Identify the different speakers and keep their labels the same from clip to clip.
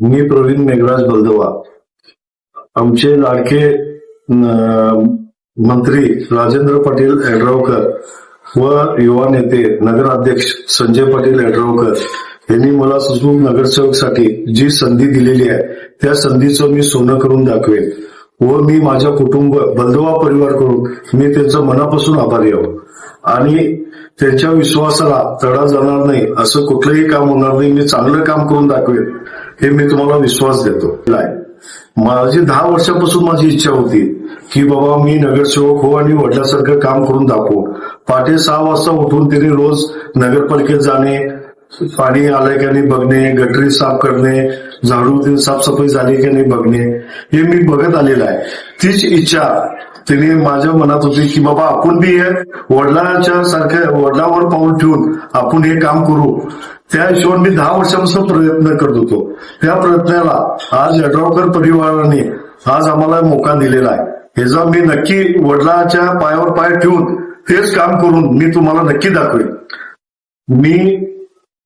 Speaker 1: मी प्रवीण मेघराज बलदवा. आमचे लाडके मंत्री राजेंद्र पाटील एडरावकर व युवा नेते नगराध्यक्ष संजय पाटील एडरावकर यांनी मला सुसमूक नगरसेवकसाठी जी संधी दिलेली आहे त्या संधीचं मी सोनं करून दाखवेन व मी माझ्या कुटुंब बंधवा परिवार करून मी त्यांचं मनापासून आभारी आहो. आणि त्यांच्या विश्वासाला तडा जाणार नाही असं कुठलंही काम होणार नाही मी चांगलं काम करून दाखवेन. हे मी तुम्हाला विश्वास देतो. माझी दहा वर्षापासून माझी इच्छा होती की बाबा मी नगरसेवक हो आणि वडिलासारखं काम करून दाखवू. पहाटे सहा वाजता उठून तिने रोज नगरपालिकेत जाणे पाणी आलंय का नाही बघणे गटरी साफ करणे झाडू ते साफसफाई झाली की नाही बघणे हे मी बघत आलेलं आहे. तीच इच्छा तिने माझ्या मनात होती की बाबा आपण बी हे वडिलांच्या सारख्या वडिलावर पाऊल ठेवून आपण हे काम करू. त्या हिशोबाने मी दहा वर्षापासून प्रयत्न करत होतो. त्या प्रयत्नाला आज यड्रावकर परिवाराने आज आम्हाला मोका दिलेला आहे. ह्याचा मी नक्की वडिलाच्या पायावर पाय ठेवून तेच काम करून मी तुम्हाला नक्की दाखवेन. मी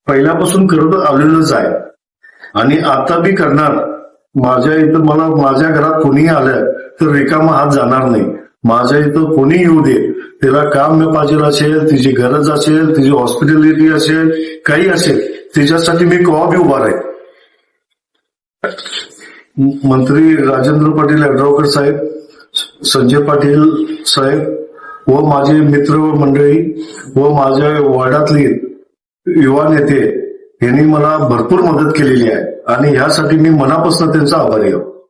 Speaker 1: पहिल्यापासून करत आलेलोच आहे. आणि आता बी करणार. माझ्या इथं मला माझ्या घरात कोणीही आलं तर रिकामा हात जाणार नाही. माझ्या इथं कोणी येऊ दे. तिला काम पाहिजे असेल तिची गरज असेल तिची हॉस्पिटॅलिटी असेल काही असेल तिच्यासाठी मी केव्हा उभा राहील मंत्री राजेंद्र पाटील यड्रावकर साहेब संजय पाटील साहेब व माझे मित्र मंडळी व माझ्या वार्डातली युवा नेते यांनी मला भरपूर मदत केलेली आहे आणि ह्यासाठी मी मनापासून त्यांचा आभारी आहो.